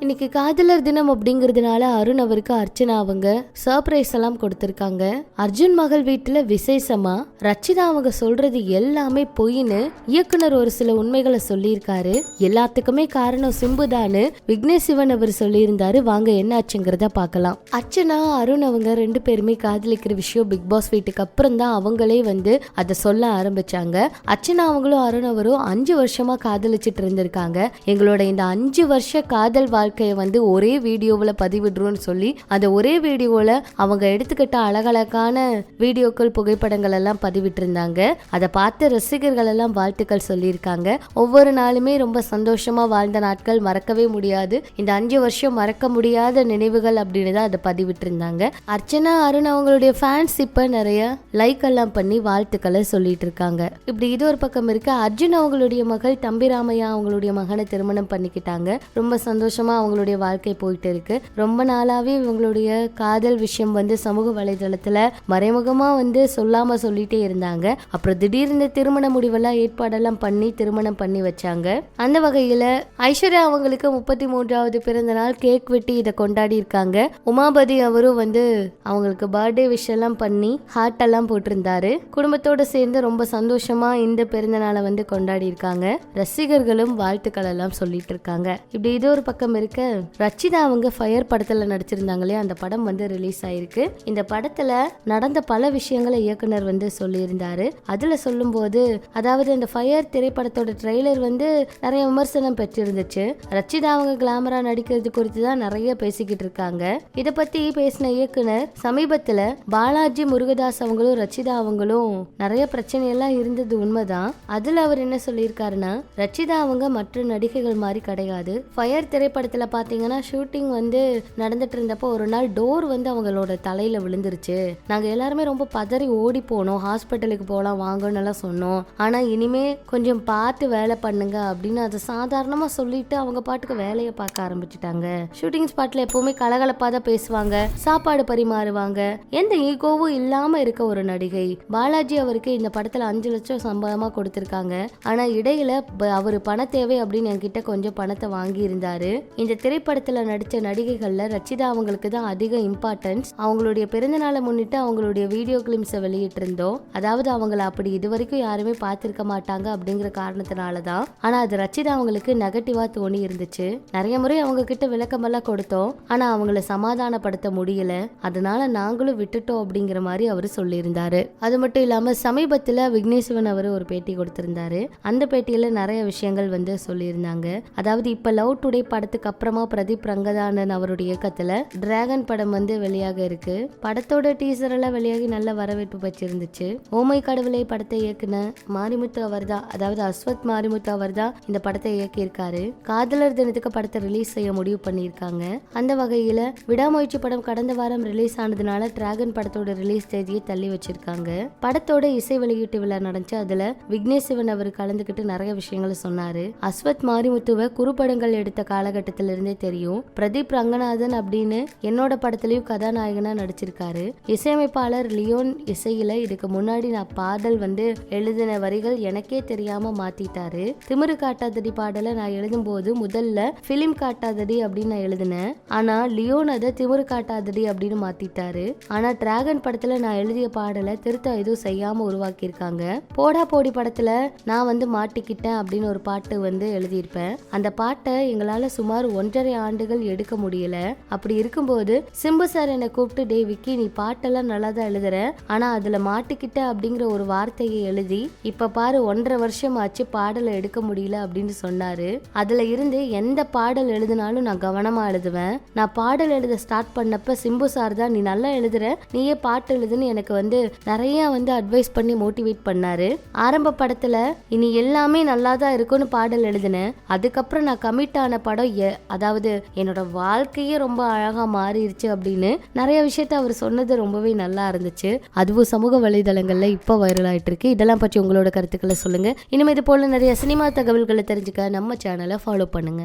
இன்னைக்கு காதலர் தினம் அப்படிங்கிறதுனால அருண் அவருக்கு அர்ச்சனா அவங்க சர்ப்ரைஸ் எல்லாம் கொடுத்துருக்காங்க. அர்ஜுன் மகள் வீட்டுல விசேஷமா? ரச்சிதா அவங்க சொல்றது எல்லாமே பொய்ன்னு இயக்குனர் ஒரு சில உண்மைகளை சொல்லியிருக்காரு. எல்லாத்துக்குமே காரணம் சிம்புதான்னு விக்னேஷ் சிவன் அவர் சொல்லியிருந்தாரு. வாங்க என்ன ஆச்சுங்கிறத பார்க்கலாம். அர்ச்சனா அருண் அவங்க ரெண்டு பேருமே காதலிக்கிற விஷயம் பிக் பாஸ் வீட்டுக்கு அப்புறம் தான் அவங்களே வந்து அதை சொல்ல ஆரம்பிச்சாங்க. அர்ச்சனா அவங்களும் அருண் அவரும் அஞ்சு வருஷமா காதலிச்சிட்டு இருந்திருக்காங்க. எங்களோட இந்த அஞ்சு வருஷ காதல் வாழ்க்கையை வந்து ஒரே வீடியோவில் பதிவிடுறோம்னு சொல்லி அந்த ஒரே வீடியோவில் அவங்க எடுத்துக்கிட்ட அழகழகான வீடியோக்கள் புகைப்படங்கள் எல்லாம் பதிவிட்டிருந்தாங்க. அதை பார்த்து ரசிகர்கள் எல்லாம் வாழ்த்துக்கள் சொல்லியிருக்காங்க. ஒவ்வொரு நாளுமே ரொம்ப சந்தோஷமாக வாழ்ந்த நாட்கள் மறக்கவே முடியாது. இந்த அஞ்சு வருஷம் மறக்க முடியாத நினைவுகள் அப்படின்னு தான் அதை பதிவிட்டிருந்தாங்க. அர்ச்சனா அருண் அவங்களுடைய ஃபேன்ஸ் இப்போ நிறைய லைக் எல்லாம் பண்ணி வாழ்த்துக்களை சொல்லிட்டு இருக்காங்க இப்படி இது ஒரு பக்கம் இருக்கு. அர்ஜுன் அவங்களுடைய மகள் தம்பிராமையா அவங்களுடைய மகனை திருமணம் பண்ணிக்கிட்டாங்க. ரொம்ப சந்தோஷமா அவங்களுடைய வாழ்க்கை போயிட்டு இருக்கு ரொம்ப நாளாவே இவங்களுடைய காதல் விஷயம் வந்து சமூக வலைதளத்துல மறைமுகமா வந்து சொல்லாம சொல்லிட்டே இருந்தாங்க. அப்புறம் திடீர்னு திருமண முடிவெல்லாம் ஏற்பாடெல்லாம் பண்ணி திருமணம் பண்ணி வச்சாங்க. அந்த வகையில ஐஸ்வர்யா அவங்களுக்கு முப்பத்தி மூன்றாவது பிறந்த நாள் கேக் வெட்டி இதை கொண்டாடி இருக்காங்க. உமாபதி அவரும் வந்து அவங்களுக்கு பர்த்டே விஷ் எல்லாம் பண்ணி ஹார்ட் எல்லாம் போட்டிருந்தாரு. குடும்பத்தோட சேர்ந்து ரொம்ப சந்தோஷமா இந்த பிறந்த நாளை வந்து கொண்டாடி இருக்காங்க. ரசிகர்களும் வாழ்த்துக்கள் எல்லாம் சொல்லிட்டு இருக்காங்க. இப்படி இது ஒரு பக்கம் இருக்கு. ரச்சிதா அவங்க ஃபயர் படத்துல நடிச்சிருந்தாங்க இல்லையா அந்த படம் வந்து ரிலீஸ் ஆயிருக்கு. இந்த படத்துல நடந்த பல விஷயங்களை இயக்குனர் வந்து சொல்லியிருந்தாரு. அதுல சொல்லும்போது அதாவது இந்த ஃபயர் திரைப்படத்தோட ட்ரெய்லர் வந்து நிறைய விமர்சனம் பெற்றிருந்துச்சு. ரச்சிதா அவங்க கிளாமரா நடிக்கிறது குறித்து தான் நிறைய பேசிக்கிட்டு இருக்காங்க. இதை பத்தி பேசின இயக்குனர் சமீபத்துல பாலாஜி முருகதாஸ் அவங்களும் ரச்சிதா அவங்களும் நிறைய பிரச்சனை எல்லாம் இருந்தது உண்மைதான். அதுல அவர் என்ன சொல்லியிருக்காருன்னா ரச்சிதா அவங்க மற்ற நடிகைகள் மாதிரி கிடையாது. ஃபயர் திரைப்படத்துல பாத்தீங்கன்னா ஷூட்டிங் வந்து நடந்துட்டு இருந்தப்போ ஒரு நாள் டோர் வந்து அவங்களோட தலையில் விழுந்துருச்சு. நாங்கள் எல்லாருமே ரொம்ப பதறி ஓடி போனோம். ஹாஸ்பிட்டலுக்கு போகலாம் வாங்கன்னு எல்லாம் சொன்னோம். ஆனால் இனிமே கொஞ்சம் பார்த்து வேலை பண்ணுங்க அப்படின்னு அதை சாதாரணமாக சொல்லிட்டு அவங்க பாட்டுக்கு வேலையை பார்க்க ஆரம்பிச்சிட்டாங்க. ஷூட்டிங் ஸ்பாட்டில் எப்பவுமே கலகலப்பாக தான் பேசுவாங்க. சாப்பாடு பரிமாறுவாங்க. எந்த ஈகோவும் இல்லாமல் இருக்க ஒரு நடிகை. பாலாஜி அவருக்கு இந்த படத்தில் அஞ்சு லட்சம் சம்பளமாக கொடுத்துருக்காங்க. ஆனால் இடையில அவர் பண தேவை அப்படின்னு என்கிட்ட கொஞ்சம் பணத்தை வாங்கி இருந்தாரு இந்த திரைப்படத்துல நடிச்ச நடிகைகள்ல ரச்சிதா அவங்களுக்கு தான் அதிக இம்பார்ட்டன்ஸ் அவங்களுடைய பிறந்தநாளை முன்னிட்டு அவங்களுடைய வீடியோ கிளிம்ஸை வெளியிட்டு இருந்தோம் அதாவது அவங்கள அப்படி இது வரைக்கும் யாருமே பார்த்திருக்க மாட்டாங்க அப்படிங்கிற காரணத்தினால தான். ஆனா அது ரச்சிதா அவங்களுக்கு நெகட்டிவா தோணி இருந்துச்சு. நிறைய முறை அவங்க கிட்ட விளக்கமெல்லாம் கொடுத்தோம். ஆனா அவங்கள சமாதானப்படுத்த முடியல. அதனால நாங்களும் விட்டுட்டோம் அப்படிங்கிற மாதிரி அவர் சொல்லியிருந்தாரு. அது மட்டும் இல்லாம சமீபத்துல விக்னேஸ்வரன் அவர் ஒரு பேட்டி கொடுத்திருந்தாரு. அந்த பேட்டியில நிறைய விஷயங்கள் வந்து சொல்லியிருந்தாங்க. அதாவது இப்ப லவ் டுடே படத்துக்கு அப்புறமா பிரதீப் ரங்கதானன் அவருடைய இயக்கத்துல டிராகன் படம் வந்து வெளியாக இருக்கு. படத்தோட டீசர் எல்லாம் வெளியாகி நல்ல வரவேற்பு பெற்றிருந்துச்சு. ஓமை கடவுளை படத்தை இயக்குன மாரிமுத்து அவர்தா அதாவது அஸ்வத் மாரிமுத்து அவர்தா இந்த படத்தை இயக்கியிருக்காரு. காதலர் தினத்துக்கு படத்தை ரிலீஸ் செய்ய முடிவு பண்ணியிருக்காங்க. அந்த வகையில விடாமுயற்சி படம் கடந்த வாரம் ரிலீஸ் ஆனதுனால டிராகன் படத்தோட ரிலீஸ் தேதியை தள்ளி வச்சிருக்காங்க. படத்தோட இசை வெளியீட்டு விழா நடந்துச்சு. அதுல விக்னேஷ் சிவன் அவர் கலந்துக்கிட்டு நிறைய விஷயங்களை சொன்னாரு. அஸ்வத் மாரிமுத்துவ குறுப்படங்கள் எடுத்த காலகட்டத்தில் படத்திலிருந்தே தெரியும். பிரதீப் ரங்கநாதன் அப்படின்னு என்னோட படத்துலயும் கதாநாயகனா நடிச்சிருக்காரு. இசையமைப்பாளர் லியோன் இசையில இதுக்கு முன்னாடி நான் பாடல் வந்து எழுதின வரிகள் எனக்கே தெரியாம மாத்திட்டாரு. திமிரு காட்டாதடி பாடலை நான் எழுதும் போது முதல்ல பிலிம் காட்டாதடி அப்படின்னு நான் எழுதினேன். ஆனா லியோன் அதை திமிரு காட்டாதடி அப்படின்னு மாத்திட்டாரு. ஆனா டிராகன் படத்துல நான் எழுதிய பாடலை திருத்தம் எதுவும் செய்யாம உருவாக்கியிருக்காங்க. போடா போடி படத்துல நான் வந்து மாட்டிக்கிட்டேன் அப்படின்னு ஒரு பாட்டு வந்து எழுதியிருப்பேன். அந்த பாட்டை எங்களால சுமார் ஒன்றரை ஆண்டுகள் எடுக்க முடியல. அப்படி இருக்கும்போது சிம்பு சார் என்னை கூப்பிட்டு டே விக்கி நீ பாட்டெல்லாம் நல்லா தான் எழுதுற. ஆனா அதுல மாட்டிக்கிட்ட அப்படிங்கிற ஒரு வார்த்தையை எழுதி இப்ப பாரு ஒன்றரை வருஷம் ஆச்சு பாடலை எடுக்க முடியல அப்படின்னு சொன்னாரு. அதுல இருந்து எந்த பாடல் எழுதினாலும் நான் கவனமா எழுதுவேன். நான் பாடல் எழுத ஸ்டார்ட் பண்ணப்ப சிம்பு சார் தான் நீ நல்லா எழுதுற. நீயே பாட்டு எழுதுன்னு எனக்கு வந்து நிறைய வந்து அட்வைஸ் பண்ணி மோட்டிவேட் பண்ணாரு. ஆரம்ப படத்துல இனி எல்லாமே நல்லா தான் இருக்கும்னு பாடல் எழுதினேன் அதுக்கப்புறம் நான் கமிட் ஆன படம் எ- அதாவது என்னோட வாழ்க்கையே ரொம்ப அழகா மாறிடுச்சு அப்படின்னு நிறைய விஷயத்த அவர் சொன்னது ரொம்பவே நல்லா இருந்துச்சு. அதுவும் சமூக வலைதளங்கள்ல இப்போ வைரல் ஆயிட்டு இருக்கு இதெல்லாம் பற்றி உங்களோட கருத்துக்களை சொல்லுங்க. இனிமே இது போல நிறைய சினிமா தகவல்களை தெரிஞ்சுக்க நம்ம சேனலை ஃபாலோ பண்ணுங்க.